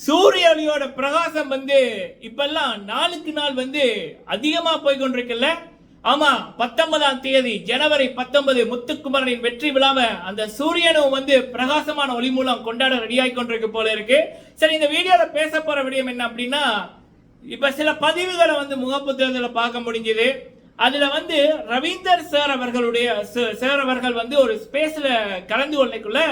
சூரிய ஒளியோட பிரகாசம் வந்து இப்பெல்லாம் நாளுக்கு நாள் வந்து அதிகமா போய் கொண்டிருக்குல்ல ஆமா பத்தொன்பதாம் தேதி ஜனவரி பத்தொன்பது முத்துக்குமரனின் வெற்றி விழாம அந்த சூரியனும் வந்து பிரகாசமான ஒளி மூலம் கொண்டாட ரெடியாகி கொண்டிருக்கு போல இருக்கு. சரி இந்த வீடியோல பேச போற விடயம் என்ன அப்படின்னா இப்ப சில பதிவுகளை வந்து முகப்பு தேர்தலில் பார்க்க முடிஞ்சது. அதுல வந்து ரவீந்தர் சார் அவர்களுடைய சார் அவர்கள் வந்து ஒரு ஸ்பேஸ்ல கலந்து கொள்ளைக்குள்ள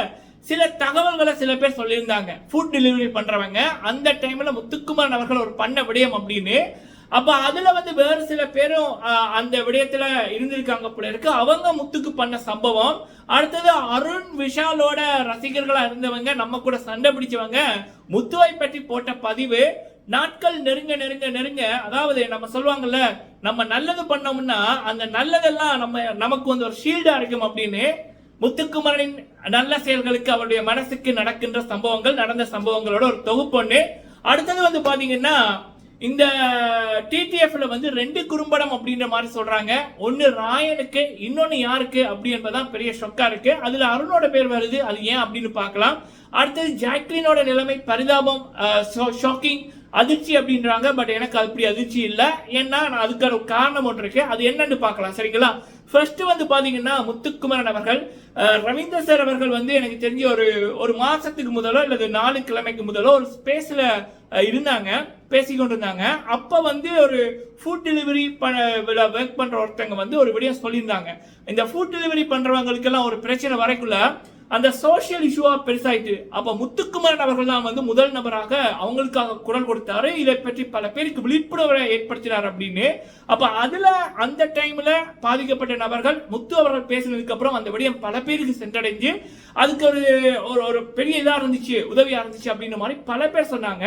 சில தகவல்களை சில பேர் சொல்லியிருந்தாங்க. ஃபுட் டெலிவரி பண்ணுறவங்க அந்த டைமில் முத்துக்குமாரன் அவர்கள் ஒரு பண்ண விடயம் அப்படின்னு. அப்போ அதில் வந்து வேறு சில பேரும் அந்த விடயத்தில் இருந்திருக்காங்க போல இருக்கு. அவங்க முத்துக்கு பண்ண சம்பவம். அடுத்தது அருண் விஷாலோட ரசிகர்களாக இருந்தவங்க நம்ம கூட சண்டை பிடிச்சவங்க முத்துவை பற்றி போட்ட பதிவு நாட்கள் நெருங்க நெருங்க நெருங்க அதாவது நம்ம சொல்லுவாங்கல்ல நம்ம நல்லது பண்ணோம்னா அந்த நல்லதெல்லாம் நம்ம நமக்கு வந்து ஒரு ஷீல்டாக இருக்கும் அப்படின்னு. முத்துக்குமரனின் நல்ல செயல்களுக்கு அவருடைய மனசுக்கு நடக்கின்ற சம்பவங்கள் நடந்த சம்பவங்களோட ஒரு தொகுப்பு ஒன்று அடுத்தது வந்து பாத்தீங்கன்னா இந்த டிடிஎஃப்ல வந்து ரெண்டு குறும்படம் அப்படின்ற மாதிரி சொல்றாங்க. ஒன்னு ராயனுக்கு இன்னொன்னு யாருக்கு அப்படி என்பதுதான் பெரிய ஷொக்கா இருக்கு. அதுல அருணோட பேர் வருது அது ஏன் அப்படின்னு பார்க்கலாம். அடுத்தது ஜாக்லினோட நிலைமை பரிதாபம் ஷாக்கிங் அதிர்ச்சி அப்படின்றாங்க. பட் எனக்கு அப்படி அதிர்ச்சி இல்லை. ஏன்னா நான் அதுக்கான ஒரு காரணம் ஒன்று இருக்கு. அது என்னன்னு பார்க்கலாம் சரிங்களா? ஃபர்ஸ்ட் வந்து பாத்தீங்கன்னா முத்துக்குமரன் அவர்கள் ரவீந்தர் சார் அவர்கள் வந்து எனக்கு தெரிஞ்ச ஒரு ஒரு மாதத்துக்கு முதலோ அல்லது நாலு கிழமைக்கு முதலோ ஒரு ஸ்பேஸில் இருந்தாங்க பேசிக்கொண்டு இருந்தாங்க வந்து ஒரு ஃபுட் டெலிவரி ஒர்க் பண்ணுற ஒருத்தங்க வந்து ஒரு விடயம் சொல்லியிருந்தாங்க. இந்த ஃபுட் டெலிவரி பண்ணுறவங்களுக்கெல்லாம் ஒரு பிரச்சனை வரைக்குள்ள அந்த சோஷியல் இஷ்யூவா பெருசாயிட்டு அப்ப முத்துக்குமரன் அவர்கள் தான் வந்து முதல் நபராக அவங்களுக்காக குரல் கொடுத்தாரு. இதை பற்றி பல பேருக்கு விழிப்புணர்வை ஏற்படுத்தினார் அப்படின்னு. அப்ப அதுல அந்த டைம்ல பாதிக்கப்பட்ட நபர்கள் முத்து அவர்கள் பேசினதுக்கு அப்புறம் அந்த விடயம் பல பேருக்கு சென்றடைஞ்சு அதுக்கு ஒரு ஒரு ஒரு பெரிய இதா இருந்துச்சு உதவியா இருந்துச்சு அப்படின்ற மாதிரி பல பேர் சொன்னாங்க.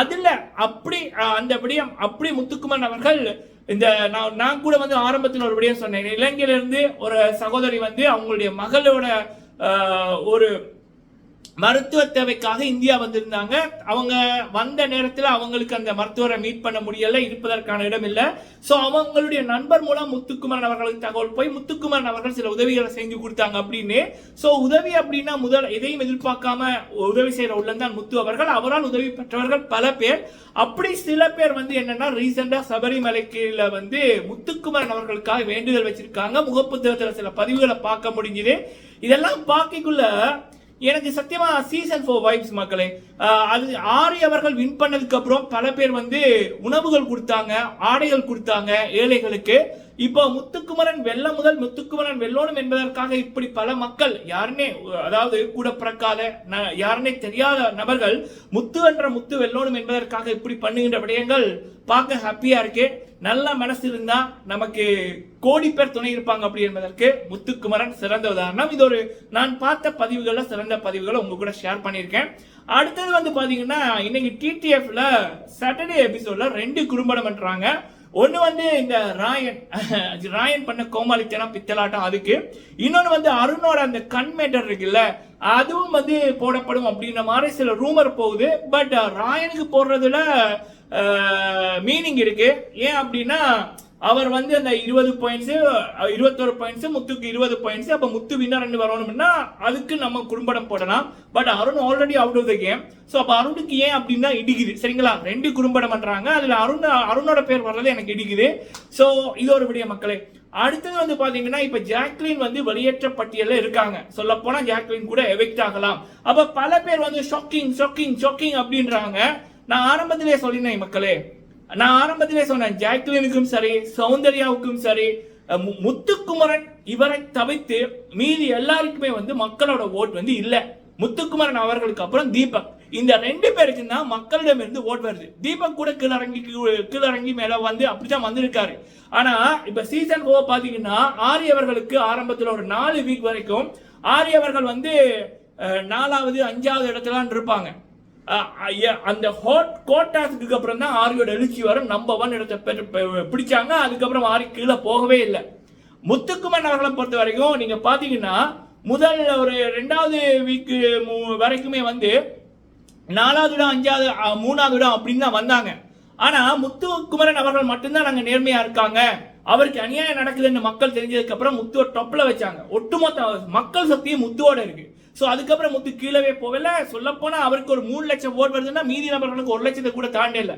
அதுல அப்படி அந்த விடயம் அப்படி முத்துக்குமரன் அவர்கள் இந்த நான் நான் கூட வந்து ஆரம்பத்தில் ஒரு விடயம் சொன்னேன். இலங்கையில இருந்து ஒரு சகோதரி வந்து அவங்களுடைய மகளோட ஒரு மருத்துவ தேவைக்காக இந்தியா வந்திருந்தாங்க. அவங்க வந்த நேரத்தில் அவங்களுக்கு அந்த மருத்துவரை மீட் பண்ண முடியல இருப்பதற்கான இடம் இல்லை. ஸோ அவங்களுடைய நண்பர் மூலம் முத்துக்குமரன் அவர்களுக்கு தகவல் போய் முத்துக்குமரன் அவர்கள் சில உதவிகளை செஞ்சு கொடுத்தாங்க அப்படின்னு. ஸோ உதவி அப்படின்னா முதல் எதையும் எதிர்பார்க்காம உதவி செய்கிற உள்ளந்தான் முத்து அவர்கள். அவரால் உதவி பெற்றவர்கள் பல பேர். அப்படி சில பேர் வந்து என்னன்னா ரீசெண்டாக சபரிமலைக்குல வந்து முத்துக்குமரன் அவர்களுக்காக வேண்டுதல் வச்சிருக்காங்க. முகப்புத்தகத்தில் சில பதிவுகளை பார்க்க முடிஞ்சுது. இதெல்லாம் பார்க்கக்குள்ள எனக்கு சத்தியமாக சீசன் ஃபோர் வைப்ஸ் மக்களே. அது ஆரி அவர்கள் வின் பண்ணதுக்கப்புறம் பல பேர் வந்து உணவுகள் கொடுத்தாங்க ஆடைகள் கொடுத்தாங்க ஏழைகளுக்கு. இப்போ முத்துக்குமரன் வெள்ள முதல் முத்துக்குமரன் வெல்லோனும் என்பதற்காக இப்படி பல மக்கள் யாருனே அதாவது கூட பிறக்காத ந- யாருனே தெரியாத நபர்கள் முத்து என்ற முத்து வெல்லோனும் என்பதற்காக இப்படி பண்ணுகின்ற விடயங்கள் பார்க்க ஹாப்பியா இருக்கு. நல்ல மனசு இருந்தா நமக்கு கோடி பேர் துணை இருப்பாங்க அப்படி என்பதற்கு முத்துக்குமரன் சிறந்த உதாரணம். இது ஒரு நான் பார்த்த பதிவுகள்ல சிறந்த பதிவுகளை உங்க கூட ஷேர் பண்ணியிருக்கேன். அடுத்தது வந்து பாத்தீங்கன்னா இன்னைக்கு டிடிஎஃப்ல சாட்டர்டே எபிசோட்ல ரெண்டு குறும்படம் பண்றாங்க. ஒன்று வந்து இந்த ராயன் ராயன் பண்ண கோமாளித்தனம் பித்தலாட்டம் அதுக்கு. இன்னொன்று வந்து அருணோட அந்த கண்மேட்டர் இருக்குல்ல அதுவும் வந்து போடப்படும் அப்படின்ற மாதிரி சில ரூமர் போகுது. பட் ராயனுக்கு போடுறதுல மீனிங் இருக்கு. ஏன் அப்படின்னா அவர் வந்து அந்த இருபது பாயிண்ட்ஸ் இருபத்தொரு பாயிண்ட்ஸ் முத்துக்கு இருபது பாயிண்ட்ஸ் அப்ப முத்து வின்னர் ரெண்டு வரணும்னா அதுக்கு நம்ம குறும்படம் போடலாம். But Arun already out of the game so அப்போ அருணுக்கு ஏன் அப்படின்னா இடிக்குது. சரிங்களா? ரெண்டு குறும்படம் பண்றாங்க. அதுல அருண் அருணோட பேர் வர்றது எனக்கு இடிக்குது. ஸோ இது ஒரு விடிய மக்களே. அடுத்தது வந்து பாத்தீங்கன்னா இப்ப ஜாக்லின் வந்து வெளியேற்ற பட்டியல இருக்காங்க. சொல்ல போனா ஜாக்லின் கூட எஃபெக்ட் ஆகலாம். அப்ப பல பேர் வந்து ஷாக்கிங் ஷாக்கிங் ஷாக்கிங் அப்படின்றாங்க. நான் ஆரம்பத்திலே சொல்லினேன் மக்களே. நான் ஆரம்பத்திலே சொன்னேன் ஜாக்லினுக்கும் சரி சௌந்தர்யாவுக்கும் சரி முத்துக்குமரன் இவரை தவிர்த்து மீதி எல்லாருக்குமே வந்து மக்களோட ஓட் வந்து இல்லை. முத்துக்குமரன் அவர்களுக்கு அப்புறம் தீபக். இந்த ரெண்டு பேருக்கு தான் மக்களிடம் இருந்து ஓட் வருது. தீபக் கூட கீழறங்கி கீழறங்கி மேல வந்து அப்படிதான் வந்திருக்காரு. ஆனா இப்ப சீசன் போக பாத்தீங்கன்னா ஆரியவர்களுக்கு ஆரம்பத்துல ஒரு நாலு வீக் வரைக்கும் ஆரியவர்கள் வந்து நாலாவது அஞ்சாவது இடத்துல இருப்பாங்க. அந்த ஹோட் கோட்டாஸுக்கு அப்புறம் தான் ஆரியோட எழுச்சி வரும். நம்பர் ஒன் இடத்தை பெற்று- பிடிச்சாங்க. அதுக்கப்புறம் ஆரி கீழே போகவே இல்லை. முத்துக்குமன் அவர்களை பொறுத்த வரைக்கும் நீங்க பாத்தீங்கன்னா முதல் ஒரு ரெண்டாவது வீக்கு வரைக்குமே வந்து நாலாவது இடம் அஞ்சாவது மூணாவது இடம் அப்படின்னு தான் வந்தாங்க. ஆனா முத்துக்குமரன் அவர்கள் மட்டும்தான் நாங்கள் நேர்மையா இருக்காங்க. அவருக்கு அநியாயம் நடக்குதுன்னு மக்கள் தெரிஞ்சதுக்கு அப்புறம் முத்துவ டொப்பில் வச்சாங்க. ஒட்டுமொத்த மக்கள் சக்தியும் முத்துவோட இருக்கு. ஸோ அதுக்கப்புறம் முத்து கீழவே போகல. சொல்லப்போனால் அவருக்கு ஒரு மூணு லட்சம் ஓட் வருதுன்னா மீதி நபர்களுக்கு ஒரு லட்சத்தை கூட தாண்டல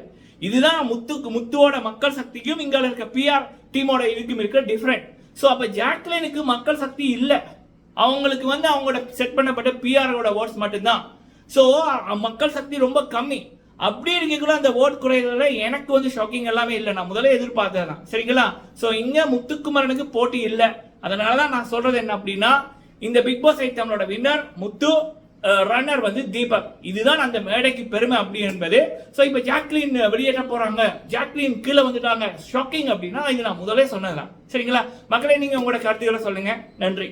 இதுதான் முத்துக்கு முத்துவோட மக்கள் சக்திக்கும் இங்கே இருக்க பிஆர் டீமோட இதுக்கும் இருக்க டிஃப்ரெண்ட் ஸோ அப்போ ஜாக்லினுக்கு மக்கள் சக்தி இல்லை. அவங்களுக்கு வந்து அவங்களோட செட் பண்ணப்பட்ட பிஆரோட ஓட்ஸ் மட்டும்தான். ஸோ மக்கள் சக்தி ரொம்ப கம்மி. அப்படி இருக்கக்குள்ள அந்த ஓட் குறையிறதுல எனக்கு வந்து ஷாக்கிங் எல்லாமே இல்லை. நான் முதல்ல எதிர்பார்த்தது தான் சரிங்களா? ஸோ இங்கே முத்துக்குமரனுக்கு போட்டி இல்லை. அதனால தான் நான் சொல்றது என்ன அப்படின்னா இந்த பிக் பாஸ் ஐ தமிழோட வின்னர் முத்து ரன்னர் வந்து தீபக். இதுதான் அந்த மேடைக்கு பெருமை அப்படி என்பது. ஸோ இப்போ ஜாக்லின் வெளியேற்ற போறாங்க. ஜாக்லின் கீழே வந்துட்டாங்க. ஷாக்கிங் அப்படின்னா இது நான் முதலே சொன்னதுதான். சரிங்களா? மக்களே நீங்க உங்களோட கருத்துக்களை சொல்லுங்க. நன்றி.